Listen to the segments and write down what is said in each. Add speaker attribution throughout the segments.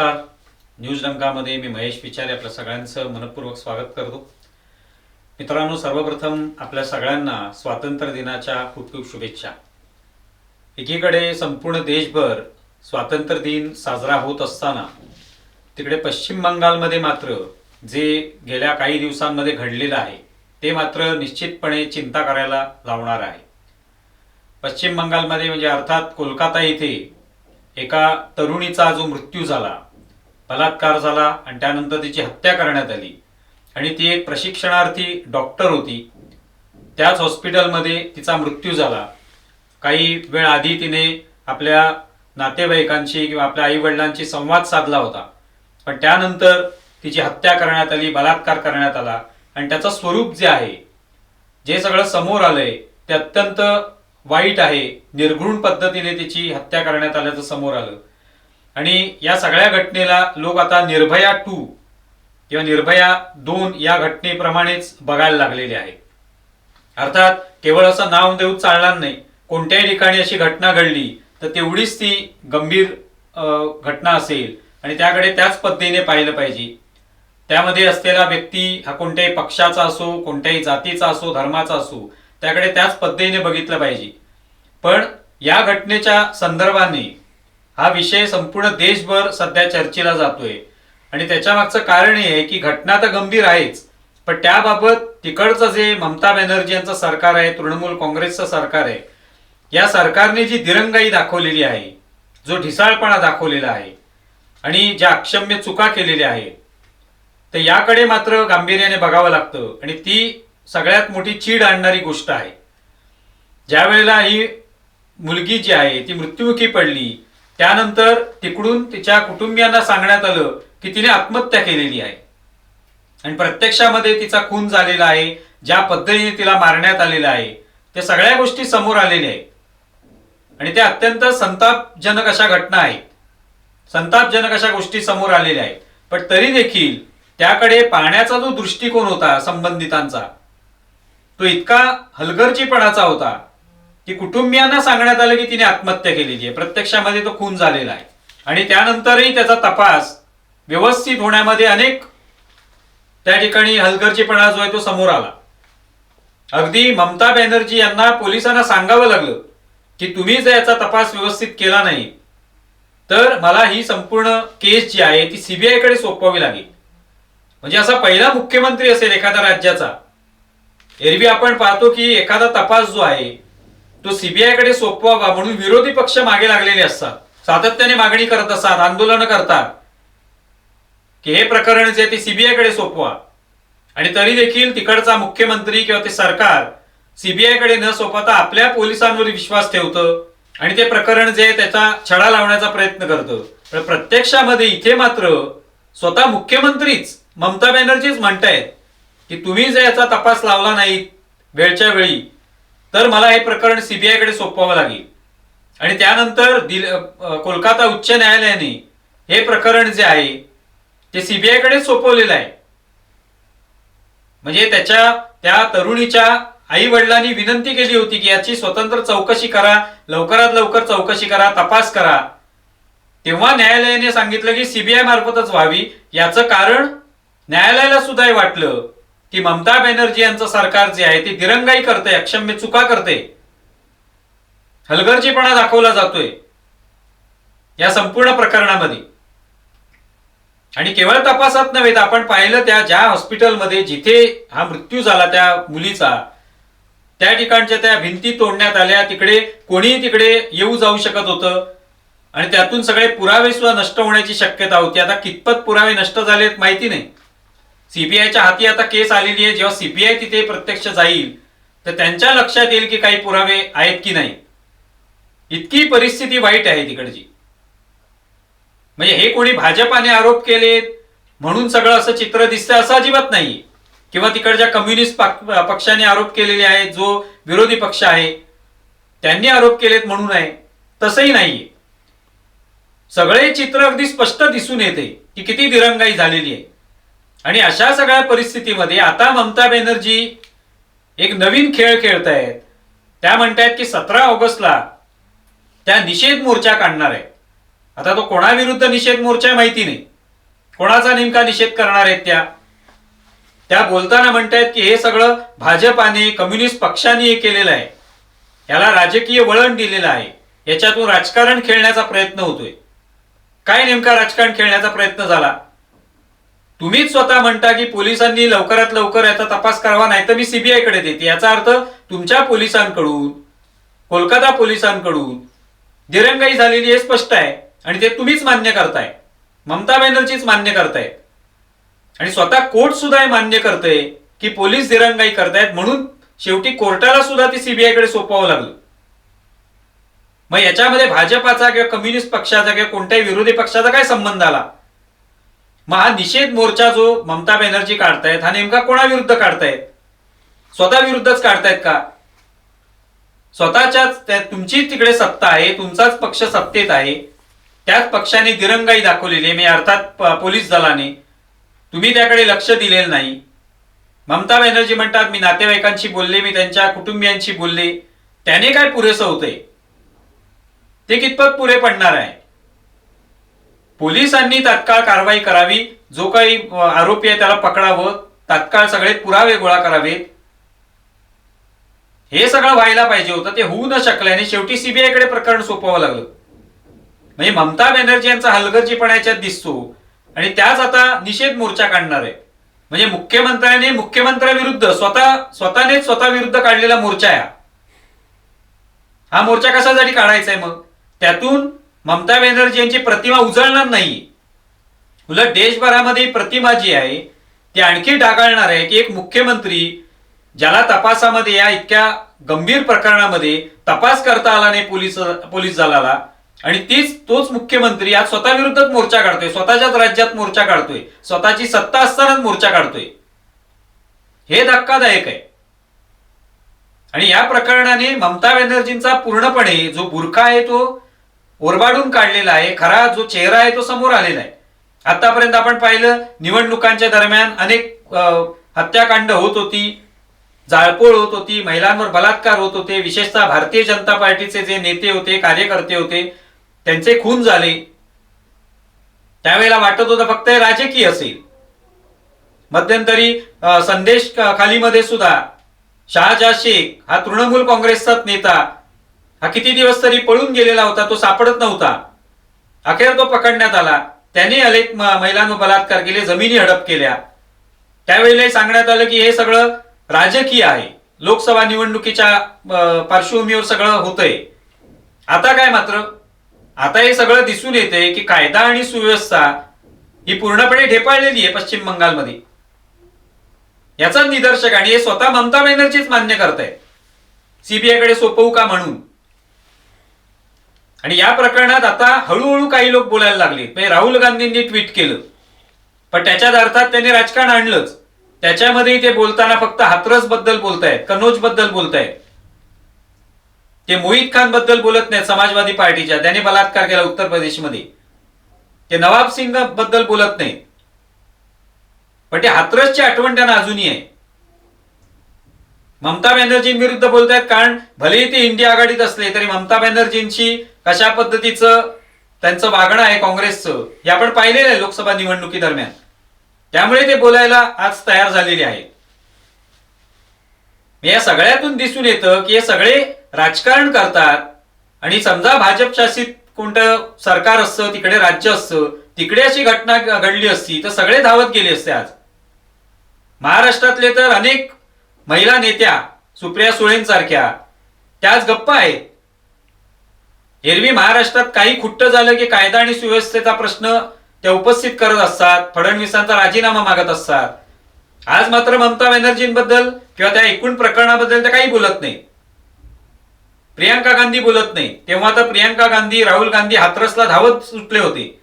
Speaker 1: नमस्कार. न्यूज डंकामध्ये मी महेश पिचार आपल्या सगळ्यांचं मनपूर्वक स्वागत करतो. मित्रांनो सर्वप्रथम आपल्या सगळ्यांना स्वातंत्र्य दिनाच्या खूप खूप शुभेच्छा. एकीकडे संपूर्ण देशभर स्वातंत्र्य दिन साजरा होत असताना तिकडे पश्चिम बंगालमध्ये मात्र जे गेल्या काही दिवसांमध्ये घडलेलं आहे ते मात्र निश्चितपणे चिंता करायला लावणार आहे. पश्चिम बंगालमध्ये म्हणजे अर्थात कोलकाता येथे एका तरुणीचा जो मृत्यू झाला बलात्कार झाला आणि त्यानंतर तिची हत्या करण्यात आली. आणि ती एक प्रशिक्षणार्थी डॉक्टर होती. त्याच हॉस्पिटलमध्ये तिचा मृत्यू झाला. काही वेळ आधी तिने आपल्या नातेवाईकांशी किंवा आपल्या आईवडिलांशी संवाद साधला होता. पण त्यानंतर तिची हत्या करण्यात आली बलात्कार करण्यात आला. आणि त्याचं स्वरूप जे आहे जे सगळं समोर आलंय ते अत्यंत वाईट आहे. निर्घृण पद्धतीने तिची हत्या करण्यात आल्याचं समोर आलं. आणि या सगळ्या घटनेला लोक आता निर्भया टू किंवा निर्भया दोन या घटनेप्रमाणेच बघायला लागलेले आहे अर्थात केवळ असं नाव देऊन चालणार नाही कोणत्याही ठिकाणी अशी घटना घडली तर तेवढीच ती गंभीर घटना असेल आणि त्याकडे त्याच पद्धतीने पाहिलं पाहिजे. त्यामध्ये असलेला व्यक्ती हा कोणत्याही पक्षाचा असो कोणत्याही जातीचा असो धर्माचा असो त्याकडे त्याच पद्धतीने बघितलं पाहिजे. पण या घटनेच्या संदर्भाने हा विषय संपूर्ण देशभर सध्या चर्चेला जातोय. आणि त्याच्या मागचं कारण हे आहे की घटना तर गंभीर आहेच पण त्याबाबत तिकडचं जे ममता बॅनर्जी यांचं सरकार आहे तृणमूल काँग्रेसचं सरकार आहे या सरकारने जी दिरंगाई दाखवलेली आहे जो ढिसाळपणा दाखवलेला आहे आणि ज्या अक्षम्य चुका केलेल्या आहेत तर याकडे मात्र गांभीर्याने बघावं लागतं. आणि ती सगळ्यात मोठी चीड आणणारी गोष्ट आहे. ज्या वेळेला ही मुलगी जी आहे ती मृत्युमुखी पडली त्यानंतर तिकडून तिच्या कुटुंबियांना सांगण्यात आलं की तिने आत्महत्या केलेली आहे. आणि प्रत्यक्षामध्ये तिचा खून झालेला आहे ज्या पद्धतीने तिला मारण्यात आलेलं आहे त्या सगळ्या गोष्टी समोर आलेल्या आहेत. आणि त्या अत्यंत संतापजनक अशा घटना आहेत. संतापजनक अशा गोष्टी समोर आलेल्या आहेत. पण तरी देखील त्याकडे पाहण्याचा जो दृष्टिकोन होता संबंधितांचा तो इतका हलगर्जीपणाचा होता की कुटुंबियांना सांगण्यात आलं की तिने आत्महत्या केलेली आहे. प्रत्यक्षामध्ये तो खून झालेला आहे. आणि त्यानंतरही त्याचा तपास व्यवस्थित होण्यामध्ये अनेक त्या ठिकाणी हलगर्जीपणा जो आहे तो समोर आला. अगदी ममता बॅनर्जी यांना पोलिसांना सांगावं लागलं की तुम्ही जर याचा तपास व्यवस्थित केला नाही. तर मला ही संपूर्ण केस जी आहे ती सीबीआयकडे सोपवावी लागेल. म्हणजे असा पहिला मुख्यमंत्री असेल एखाद्या राज्याचा. एरवी आपण पाहतो की एखादा तपास जो आहे तो सीबीआयकडे सोपवावा म्हणून विरोधी पक्ष मागे लागलेले असतात. सातत्याने मागणी करत असतात आंदोलन करतात. की हे प्रकरण जे ते सीबीआयकडे सोपवा. आणि तरी देखील तिकडचा मुख्यमंत्री किंवा ते सरकार सीबीआयकडे न सोपवता आपल्या पोलिसांवर विश्वास ठेवतं आणि ते प्रकरण जे त्याचा छडा लावण्याचा प्रयत्न करतं. पण प्रत्यक्षामध्ये इथे मात्र स्वतः मुख्यमंत्रीच ममता बॅनर्जीच म्हणतायत की तुम्ही जे याचा तपास लावला नाही वेळच्या वेळी तर मला हे प्रकरण सीबीआयकडे सोपवावं लागेल. आणि त्यानंतर दिल कोलकाता उच्च न्यायालयाने हे प्रकरण जे आहे ते सीबीआयकडे सोपवलेलं आहे. म्हणजे त्याच्या त्या तरुणीच्या आई वडिलांनी विनंती केली होती की याची स्वतंत्र चौकशी करा लवकरात लवकर चौकशी करा तपास करा. तेव्हा न्यायालयाने सांगितलं की सीबीआय मार्फतच व्हावी याचं कारण न्यायालयाला सुद्धा वाटलं. की ममता बॅनर्जी यांचं सरकार जे आहे ते दिरंगाई करते अक्षम्य चुका करते हलगर्जीपणा दाखवला जातोय. या संपूर्ण प्रकरणामध्ये. आणि केवळ तपासात नव्हे तर आपण पाहिलं त्या ज्या हॉस्पिटलमध्ये जिथे हा मृत्यू झाला त्या मुलीचा त्या ठिकाणच्या त्या भिंती तोडण्यात आल्या तिकडे कोणीही तिकडे येऊ जाऊ शकत होतं. आणि त्यातून सगळे पुरावे सुद्धा नष्ट होण्याची शक्यता होती. आता कितपत पुरावे नष्ट झालेत माहिती नाही. सीबीआयच्या हाती आता केस आलेली आहे. जेव्हा सीबीआय तिथे प्रत्यक्ष जाईल तर त्यांच्या लक्षात येईल की काही पुरावे आहेत की नाही. इतकी परिस्थिती वाईट आहे तिकडची. म्हणजे हे कोणी भाजपाने आरोप केलेत म्हणून सगळं असं चित्र दिसतं असं अजिबात नाही. किंवा तिकडच्या कम्युनिस्ट पक्षाने आरोप केलेले आहेत जो विरोधी पक्ष आहे त्यांनी आरोप केलेत म्हणून आहे. तसंही नाहीये. सगळे चित्र अगदी स्पष्ट दिसून येते की किती दिरंगाई झालेली आहे. आणि अशा सगळ्या परिस्थितीमध्ये आता ममता बॅनर्जी एक नवीन खेळ खेळत आहेत त्या म्हणतायत की सतरा ऑगस्टला त्या निषेध मोर्चा काढणार आहे आता तो कोणाविरुद्ध निषेध मोर्चा माहिती नाही. कोणाचा नेमका निषेध करणार आहेत त्या? त्या बोलताना म्हणतायत की हे सगळं भाजपाने कम्युनिस्ट पक्षाने हे केलेलं आहे. याला राजकीय वळण दिलेलं आहे. याच्यातून राजकारण खेळण्याचा प्रयत्न होतोय. काय नेमका राजकारण खेळण्याचा प्रयत्न झाला? तुम्हीच स्वतः म्हणता की पोलिसांनी लवकरात लवकर याचा तपास करावा नाही तर मी सीबीआयकडे देते. याचा अर्थ तुमच्या पोलिसांकडून कोलकाता पोलिसांकडून दिरंगाई झालेली हे स्पष्ट आहे आणि ते तुम्हीच मान्य करताय. ममता बॅनर्जीच मान्य करतायत आणि स्वतः कोर्ट सुद्धा हे मान्य करते की पोलीस दिरंगाई करतायत म्हणून शेवटी कोर्टाला सुद्धा ती सीबीआयकडे सोपवावं लागलं. मग याच्यामध्ये भाजपाचा किंवा कम्युनिस्ट पक्षाचा किंवा कोणत्याही विरोधी पक्षाचा काय संबंध आला? मग हा निषेध मोर्चा जो ममता बॅनर्जी काढतायत हा नेमका कोणाविरुद्ध काढतायत? स्वतः विरुद्धच काढतायत का? स्वतःच्याच त्या- तुमची तिकडे सत्ता आहे तुमचाच पक्ष सत्तेत आहे. त्याच पक्षाने दिरंगाई दाखवलेली आहे अर्थात पोलीस दलाने. तुम्ही त्याकडे लक्ष दिलेलं नाही. ममता बॅनर्जी म्हणतात मी नातेवाईकांशी बोलले मी त्यांच्या कुटुंबियांशी बोलले. त्याने काय पुरेसं होतंय? ते कितपत पुरे पडणार आहे? पोलिसांनी तात्काळ कारवाई करावी. जो काही आरोपी आहे त्याला पकडावं. तात्काळ सगळे पुरावे गोळा करावेत हे सगळं व्हायला पाहिजे होतं. ते होऊ न शकल्याने शेवटी सीबीआयकडे प्रकरण सोपवावं लागलं. म्हणजे ममता बॅनर्जी यांचा हलगर्जीपणा याच्यात दिसतो. आणि त्याच आता निषेध मोर्चा काढणार आहे. म्हणजे मुख्यमंत्र्याने मुख्यमंत्र्याविरुद्ध स्वतः स्वतःनेच स्वतः विरुद्ध काढलेला मोर्चा आहे हा. हा मोर्चा कशासाठी काढायचा आहे मग? त्यातून ममता बॅनर्जी यांची प्रतिमा उजळणार नाही. उलट देशभरामध्ये प्रतिमा जी आहे ती आणखी डागाळणार आहे की एक मुख्यमंत्री ज्याला तपासामध्ये या इतक्या गंभीर प्रकरणामध्ये तपास करता आला नाही पोलीस पोलीस दलाला आणि तीच तोच मुख्यमंत्री आज स्वतःविरुद्धच मोर्चा काढतोय स्वतःच्याच राज्यात मोर्चा काढतोय स्वतःची सत्ता असतानाच मोर्चा काढतोय. हे धक्कादायक आहे. आणि या प्रकरणाने ममता बॅनर्जींचा पूर्णपणे जो बुरखा आहे तो ओरबाडून काढलेला आहे. खरा जो चेहरा आहे तो समोर आलेला आहे. आतापर्यंत आपण पाहिलं निवडणुकांच्या दरम्यान अनेक हत्याकांड होत होती जाळपोळ होत होती महिलांवर बलात्कार होत होते विशेषतः भारतीय जनता पार्टीचे जे नेते होते कार्यकर्ते होते त्यांचे खून झाले. त्यावेळेला वाटत होतं फक्त राजकीय असेल. मध्यंतरी संदेश खालीमध्ये सुद्धा शहाजहा शेख हा तृणमूल काँग्रेसचाच नेता हा किती दिवस तरी पळून गेलेला होता तो सापडत नव्हता. अखेर तो पकडण्यात आला. त्याने अनेक महिलांवर बलात्कार केले जमिनी हडप केल्या. त्यावेळेला सांगण्यात आलं की हे सगळं राजकीय आहे. लोकसभा निवडणुकीच्या पार्श्वभूमीवर सगळं होतंय. आता काय मात्र? आता हे सगळं दिसून येते की कायदा आणि सुव्यवस्था ही पूर्णपणे ढेपाळलेली आहे पश्चिम बंगालमध्ये. याचा निदर्शक आणि हे स्वतः ममता बॅनर्जीच मान्य करतायत. सीबीआयकडे सोपवू का म्हणून? आणि या प्रकरणात आता हळूहळू काही लोक बोलायला लागले. म्हणजे राहुल गांधींनी ट्विट केलं. पण त्याच्यात अर्थात त्यांनी राजकारण आणलंच. त्याच्यामध्ये ते बोलताना फक्त हाथरसबद्दल बोलतायत कनोजबद्दल बोलतायत. ते मोहित खानबद्दल बोलत नाहीत समाजवादी पार्टीच्या. त्याने बलात्कार केला उत्तर प्रदेशमध्ये. ते नवाब सिंगबद्दल बोलत नाहीत. पण ते हाथरसची आठवण त्यांना अजूनही आहे. ममता बॅनर्जींविरुद्ध बोलतायत कारण भलेही ते इंडिया आघाडीत असले तरी ममता बॅनर्जींची कशा पद्धतीचं त्यांचं वागणं आहे काँग्रेसचं हे आपण पाहिलेलं आहे लोकसभा निवडणुकी दरम्यान त्यामुळे ते बोलायला आज तयार झालेले आहेत. या सगळ्यातून दिसून येतं की हे सगळे राजकारण करतात आणि समजा भाजप शासित कोणतं सरकार असतं तिकडे राज्य असतं तिकडे अशी घटना घडली असती तर सगळे धावत गेले असते आज. महाराष्ट्रातले तर अनेक महिला नेत्या सुप्रिया सुळेंसारख्या. त्याच गप्पा आहेत. एरवी महाराष्ट्रात काही खुट्ट झालं की कायदा आणि सुव्यवस्थेचा प्रश्न त्या उपस्थित करत असतात फडणवीसांचा राजीनामा मागत असतात. आज मात्र ममता बॅनर्जींबद्दल किंवा त्या एकूण प्रकरणाबद्दल त्या काही बोलत नाही. प्रियांका गांधी बोलत नाही. तेव्हा तर प्रियांका गांधी राहुल गांधी हाथरसला धावत सुटले होते.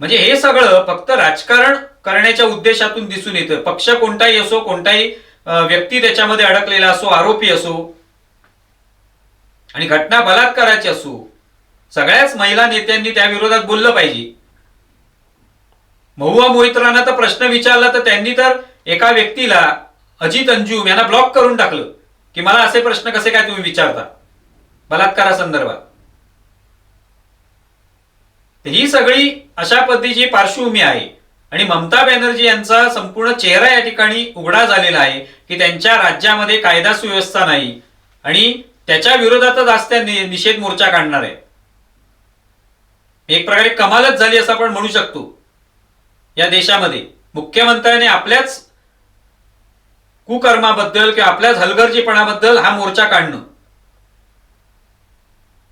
Speaker 1: म्हणजे हे सगळं फक्त राजकारण करण्याच्या उद्देशातून दिसून येतं. पक्ष कोणताही असो कोणताही व्यक्ती त्याच्यामध्ये अडकलेला असो आरोपी असो आणि घटना बलात्काराची असो सगळ्याच महिला नेत्यांनी त्या विरोधात बोललं पाहिजे. महुआ मोहित्रांना तर प्रश्न विचारला तर त्यांनी तर एका व्यक्तीला अजित अंजुम यांना ब्लॉक करून टाकलं की मला असे प्रश्न कसे काय तुम्ही विचारता? बलात्कारासंदर्भात. ही सगळी अशा पद्धतीची पार्श्वभूमी आहे. आणि ममता बॅनर्जी यांचा संपूर्ण चेहरा या ठिकाणी उघडा झालेला आहे की त्यांच्या राज्यामध्ये कायदा सुव्यवस्था नाही. आणि त्याच्या विरोधातच आज त्या नि- निषेध मोर्चा काढणार आहे. एक प्रकारे कमालच झाली असं आपण म्हणू शकतो. या देशामध्ये मुख्यमंत्र्याने आपल्याच कुकर्माबद्दल किंवा आपल्याच हलगर्जीपणाबद्दल हा मोर्चा काढणं.